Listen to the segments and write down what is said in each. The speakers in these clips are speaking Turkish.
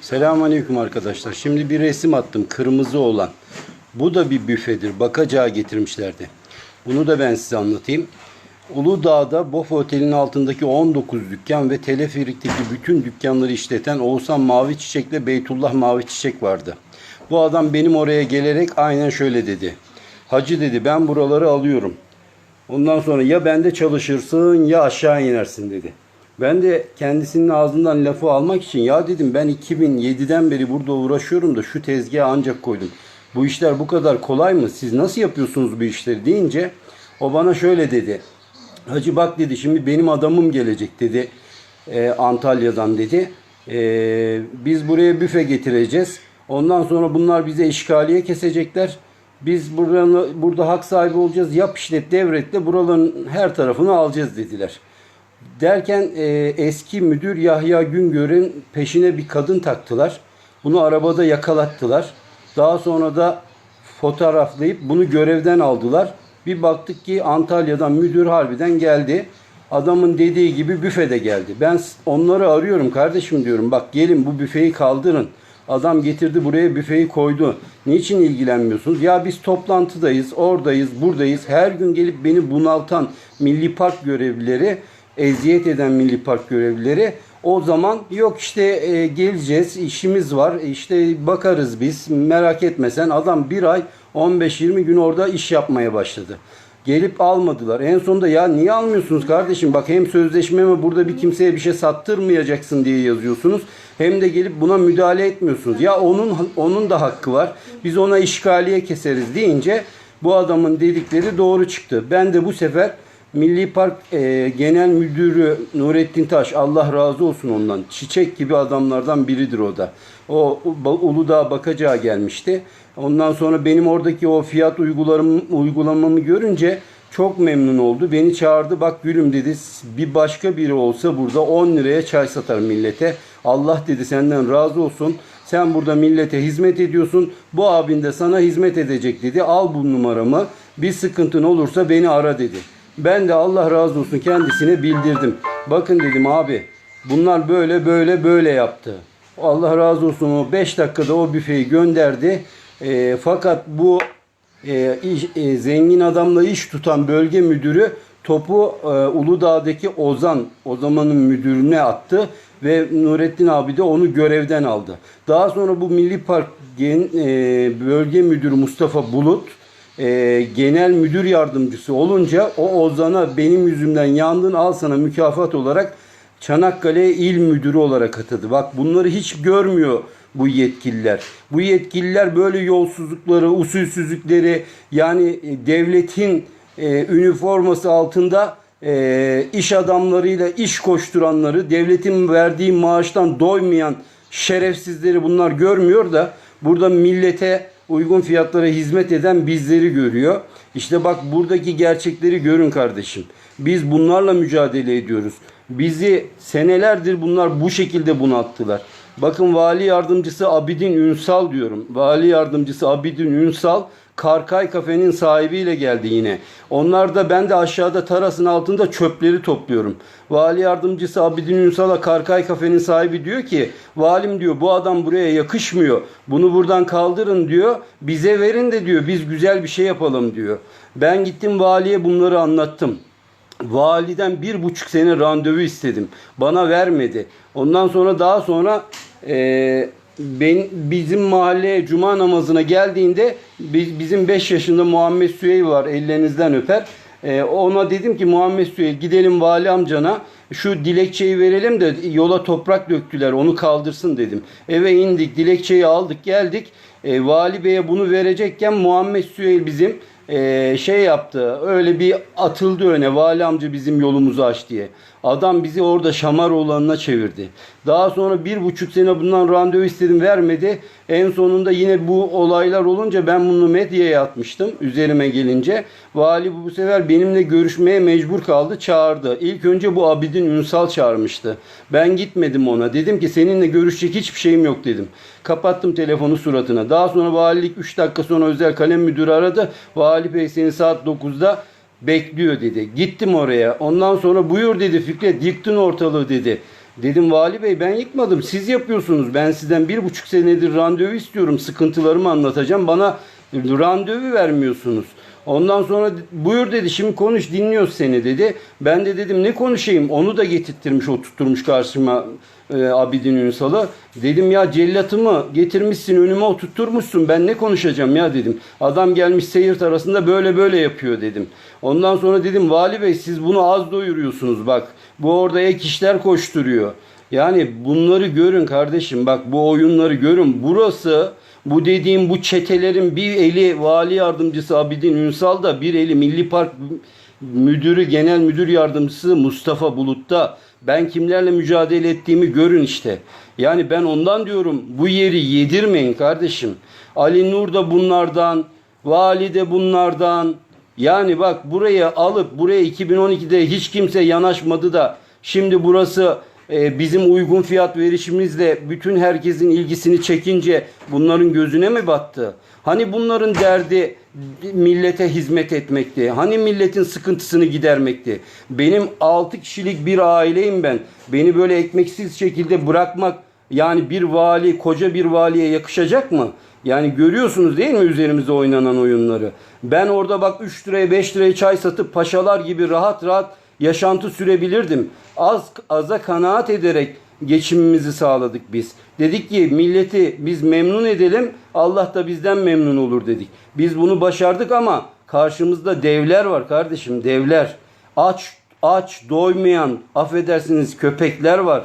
Selamünaleyküm arkadaşlar. Şimdi bir resim attım kırmızı olan. Bu da bir büfedir. Bakacağı getirmişlerdi. Bunu da ben size anlatayım. Uludağ'da Bof Otel'in altındaki 19 dükkan ve Teleferik'teki bütün dükkanları işleten Oğuzhan Mavi Çiçek'le Beytullah Mavi Çiçek vardı. Bu adam benim oraya gelerek aynen şöyle dedi. Hacı dedi ben buraları alıyorum. Ondan sonra ya bende çalışırsın ya aşağı inersin dedi. Ben de kendisinin ağzından lafı almak için ya dedim ben 2007'den beri burada uğraşıyorum da şu tezgaha ancak koydum. Bu işler bu kadar kolay mı? Siz nasıl yapıyorsunuz bu işleri deyince o bana şöyle dedi. Hacı bak dedi şimdi benim adamım gelecek dedi e, Antalya'dan dedi. E, biz buraya büfe getireceğiz. Ondan sonra bunlar bize işgaliye kesecekler. Biz buranı, burada hak sahibi olacağız. Yap işlet devretle buraların her tarafını alacağız dediler. Derken e, eski müdür Yahya Güngör'ün peşine bir kadın taktılar. Bunu arabada yakalattılar. Daha sonra da fotoğraflayıp bunu görevden aldılar. Bir baktık ki Antalya'dan müdür harbiden geldi. Adamın dediği gibi büfede geldi. Ben onları arıyorum kardeşim diyorum. Bak gelin bu büfeyi kaldırın. Adam getirdi buraya büfeyi koydu. Niçin ilgilenmiyorsunuz? Ya biz toplantıdayız, oradayız, buradayız. Her gün gelip beni bunaltan Milli Park görevlileri, eziyet eden Milli Park görevlileri o zaman yok işte e, geleceğiz, işimiz var, işte bakarız biz, merak etme sen. Adam bir ay 15-20 gün orada iş yapmaya başladı. Gelip almadılar. En sonunda ya niye almıyorsunuz kardeşim? Bak hem sözleşme mi burada bir kimseye bir şey sattırmayacaksın diye yazıyorsunuz. Hem de gelip buna müdahale etmiyorsunuz. Ya onun onun da hakkı var. Biz ona işgaliye keseriz deyince bu adamın dedikleri doğru çıktı. Ben de bu sefer Milli Park e, Genel Müdürü Nurettin Taş Allah razı olsun ondan. Çiçek gibi adamlardan biridir o da. O Uludağ Bakacağı gelmişti. Ondan sonra benim oradaki o fiyat uygularım, uygulamamı görünce çok memnun oldu. Beni çağırdı bak gülüm dedi bir başka biri olsa burada 10 liraya çay satar millete. Allah dedi senden razı olsun. Sen burada millete hizmet ediyorsun. Bu abin de sana hizmet edecek dedi. Al bu numaramı. Bir sıkıntın olursa beni ara dedi. Ben de Allah razı olsun kendisine bildirdim. Bakın dedim abi bunlar böyle böyle böyle yaptı. Allah razı olsun o 5 dakikada o büfeyi gönderdi. E, fakat bu e, iş- e, zengin adamla iş tutan bölge müdürü topu e, Uludağ'daki Ozan, o zamanın müdürüne attı ve Nurettin abi de onu görevden aldı. Daha sonra bu Milli Park Gen, e, Bölge Müdürü Mustafa Bulut e, genel müdür yardımcısı olunca o Ozan'a benim yüzümden yandın al sana mükafat olarak Çanakkale İl Müdürü olarak atadı. Bak bunları hiç görmüyor bu yetkililer. Bu yetkililer böyle yolsuzlukları, usulsüzlükleri yani e, devletin e, üniforması altında e, iş adamlarıyla iş koşturanları, devletin verdiği maaştan doymayan şerefsizleri bunlar görmüyor da burada millete uygun fiyatlara hizmet eden bizleri görüyor. İşte bak buradaki gerçekleri görün kardeşim. Biz bunlarla mücadele ediyoruz. Bizi senelerdir bunlar bu şekilde bunalttılar. Bakın vali yardımcısı Abidin Ünsal diyorum. Vali yardımcısı Abidin Ünsal Karkay kafenin sahibiyle geldi yine. Onlar da ben de aşağıda terasın altında çöpleri topluyorum. Vali yardımcısı Abidin Ünsal'a Karkay kafenin sahibi diyor ki valim diyor bu adam buraya yakışmıyor. Bunu buradan kaldırın diyor. Bize verin de diyor biz güzel bir şey yapalım diyor. Ben gittim valiye bunları anlattım. Validen bir buçuk sene randevu istedim. Bana vermedi. Ondan sonra daha sonra e, ben, bizim mahalleye cuma namazına geldiğinde biz, bizim 5 yaşında Muhammed Süheyl var ellerinizden öper. E, ona dedim ki Muhammed Süheyl gidelim vali amcana şu dilekçeyi verelim de yola toprak döktüler onu kaldırsın dedim. Eve indik dilekçeyi aldık geldik. E, vali beye bunu verecekken Muhammed Süheyl bizim e, şey yaptı. Öyle bir atıldı öne. Vali amca bizim yolumuzu aç diye. Adam bizi orada Şamaroğlan'ına çevirdi. Daha sonra bir buçuk sene bundan randevu istedim vermedi. En sonunda yine bu olaylar olunca ben bunu medyaya atmıştım üzerime gelince. Vali bu sefer benimle görüşmeye mecbur kaldı çağırdı. İlk önce bu Abidin Ünsal çağırmıştı. Ben gitmedim ona. Dedim ki seninle görüşecek hiçbir şeyim yok dedim. Kapattım telefonu suratına. Daha sonra valilik 3 dakika sonra özel kalem müdürü aradı. Vali Bey seni saat 9'da bekliyor dedi. Gittim oraya. Ondan sonra buyur dedi Fikret yıktın ortalığı dedi. Dedim vali bey ben yıkmadım siz yapıyorsunuz. Ben sizden bir buçuk senedir randevu istiyorum. Sıkıntılarımı anlatacağım. Bana randevu vermiyorsunuz. Ondan sonra buyur dedi şimdi konuş dinliyoruz seni dedi. Ben de dedim ne konuşayım onu da getirttirmiş oturtturmuş karşıma e, Abidin Ünsal'ı. Dedim ya cellatımı getirmişsin önüme oturtturmuşsun ben ne konuşacağım ya dedim. Adam gelmiş seyir arasında böyle böyle yapıyor dedim. Ondan sonra dedim vali bey siz bunu az doyuruyorsunuz bak. Bu orada ek işler koşturuyor. Yani bunları görün kardeşim bak bu oyunları görün. Burası bu dediğim bu çetelerin bir eli vali yardımcısı Abidin Ünsal da bir eli Milli Park müdürü genel müdür yardımcısı Mustafa Bulut'ta ben kimlerle mücadele ettiğimi görün işte. Yani ben ondan diyorum bu yeri yedirmeyin kardeşim. Ali Nur da bunlardan, vali de bunlardan. Yani bak buraya alıp buraya 2012'de hiç kimse yanaşmadı da şimdi burası bizim uygun fiyat verişimizle bütün herkesin ilgisini çekince bunların gözüne mi battı? Hani bunların derdi millete hizmet etmekti. Hani milletin sıkıntısını gidermekti. Benim 6 kişilik bir aileyim ben. Beni böyle ekmeksiz şekilde bırakmak yani bir vali, koca bir valiye yakışacak mı? Yani görüyorsunuz değil mi üzerimize oynanan oyunları? Ben orada bak 3 liraya 5 liraya çay satıp paşalar gibi rahat rahat yaşantı sürebilirdim. Az aza kanaat ederek geçimimizi sağladık biz. Dedik ki milleti biz memnun edelim Allah da bizden memnun olur dedik. Biz bunu başardık ama karşımızda devler var kardeşim devler. Aç aç doymayan affedersiniz köpekler var.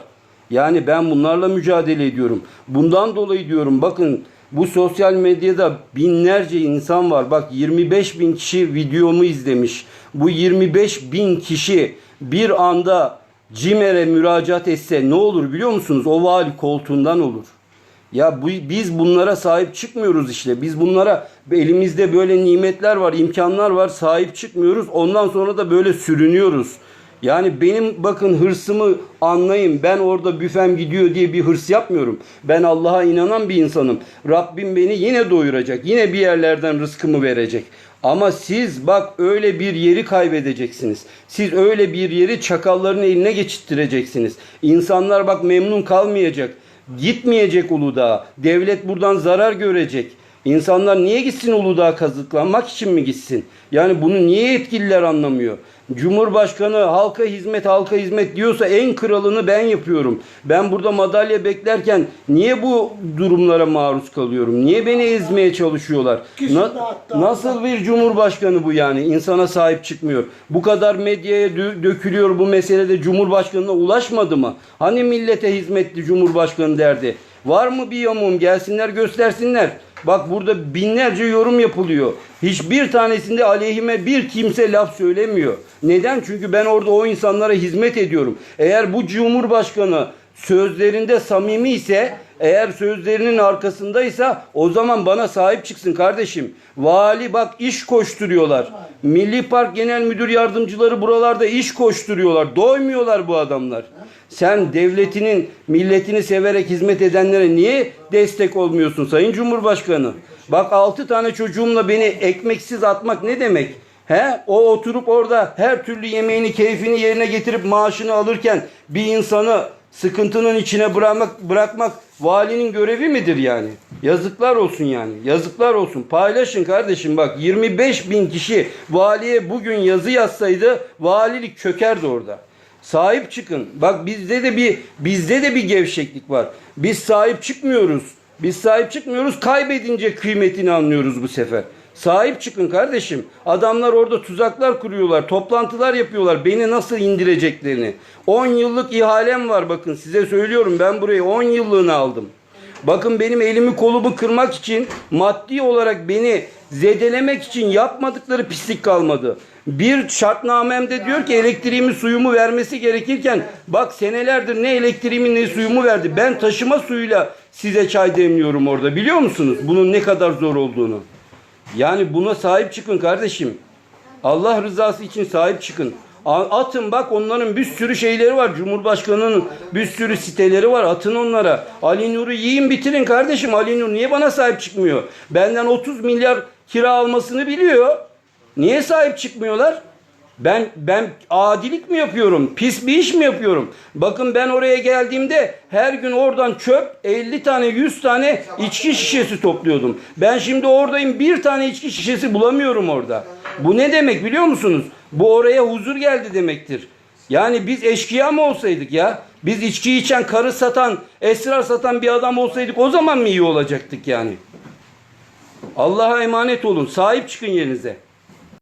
Yani ben bunlarla mücadele ediyorum. Bundan dolayı diyorum bakın bu sosyal medyada binlerce insan var. Bak 25 bin kişi videomu izlemiş. Bu 25 bin kişi bir anda CİMER'e müracaat etse ne olur biliyor musunuz? O vali koltuğundan olur. Ya bu, biz bunlara sahip çıkmıyoruz işte. Biz bunlara elimizde böyle nimetler var, imkanlar var. Sahip çıkmıyoruz. Ondan sonra da böyle sürünüyoruz. Yani benim bakın hırsımı anlayın. Ben orada büfem gidiyor diye bir hırs yapmıyorum. Ben Allah'a inanan bir insanım. Rabbim beni yine doyuracak. Yine bir yerlerden rızkımı verecek. Ama siz bak öyle bir yeri kaybedeceksiniz. Siz öyle bir yeri çakalların eline geçittireceksiniz. İnsanlar bak memnun kalmayacak. Gitmeyecek Uludağ'a. Devlet buradan zarar görecek. İnsanlar niye gitsin Uludağ'a kazıklanmak için mi gitsin? Yani bunu niye yetkililer anlamıyor? Cumhurbaşkanı halka hizmet halka hizmet diyorsa en kralını ben yapıyorum. Ben burada madalya beklerken niye bu durumlara maruz kalıyorum? Niye beni ezmeye çalışıyorlar? Na- nasıl bir cumhurbaşkanı bu yani? İnsana sahip çıkmıyor. Bu kadar medyaya dö- dökülüyor bu meselede cumhurbaşkanına ulaşmadı mı? Hani millete hizmetli cumhurbaşkanı derdi? Var mı bir yamuğum? Gelsinler göstersinler. Bak burada binlerce yorum yapılıyor. Hiçbir tanesinde aleyhime bir kimse laf söylemiyor. Neden? Çünkü ben orada o insanlara hizmet ediyorum. Eğer bu cumhurbaşkanı sözlerinde samimi ise eğer sözlerinin arkasındaysa o zaman bana sahip çıksın kardeşim. Vali bak iş koşturuyorlar. Milli Park Genel Müdür Yardımcıları buralarda iş koşturuyorlar. Doymuyorlar bu adamlar. Sen devletinin, milletini severek hizmet edenlere niye destek olmuyorsun Sayın Cumhurbaşkanı? Bak altı tane çocuğumla beni ekmeksiz atmak ne demek? He? O oturup orada her türlü yemeğini, keyfini yerine getirip maaşını alırken bir insanı sıkıntının içine bırakmak, bırakmak valinin görevi midir yani? Yazıklar olsun yani. Yazıklar olsun. Paylaşın kardeşim bak 25 bin kişi valiye bugün yazı yazsaydı valilik çökerdi orada. Sahip çıkın. Bak bizde de bir bizde de bir gevşeklik var. Biz sahip çıkmıyoruz. Biz sahip çıkmıyoruz. Kaybedince kıymetini anlıyoruz bu sefer. Sahip çıkın kardeşim. Adamlar orada tuzaklar kuruyorlar, toplantılar yapıyorlar. Beni nasıl indireceklerini. 10 yıllık ihalem var bakın size söylüyorum. Ben burayı 10 yıllığını aldım. Bakın benim elimi kolumu kırmak için maddi olarak beni zedelemek için yapmadıkları pislik kalmadı. Bir şartnamemde diyor ki elektriğimi suyumu vermesi gerekirken bak senelerdir ne elektriğimi ne suyumu verdi. Ben taşıma suyuyla size çay demliyorum orada biliyor musunuz? Bunun ne kadar zor olduğunu. Yani buna sahip çıkın kardeşim. Allah rızası için sahip çıkın. Atın bak onların bir sürü şeyleri var. Cumhurbaşkanının bir sürü siteleri var. Atın onlara. Ali Nur'u yiyin bitirin kardeşim. Ali Nur niye bana sahip çıkmıyor? Benden 30 milyar kira almasını biliyor. Niye sahip çıkmıyorlar? Ben ben adilik mi yapıyorum? Pis bir iş mi yapıyorum? Bakın ben oraya geldiğimde her gün oradan çöp 50 tane 100 tane içki şişesi topluyordum. Ben şimdi oradayım bir tane içki şişesi bulamıyorum orada. Bu ne demek biliyor musunuz? Bu oraya huzur geldi demektir. Yani biz eşkıya mı olsaydık ya? Biz içki içen, karı satan, esrar satan bir adam olsaydık o zaman mı iyi olacaktık yani? Allah'a emanet olun. Sahip çıkın yerinize.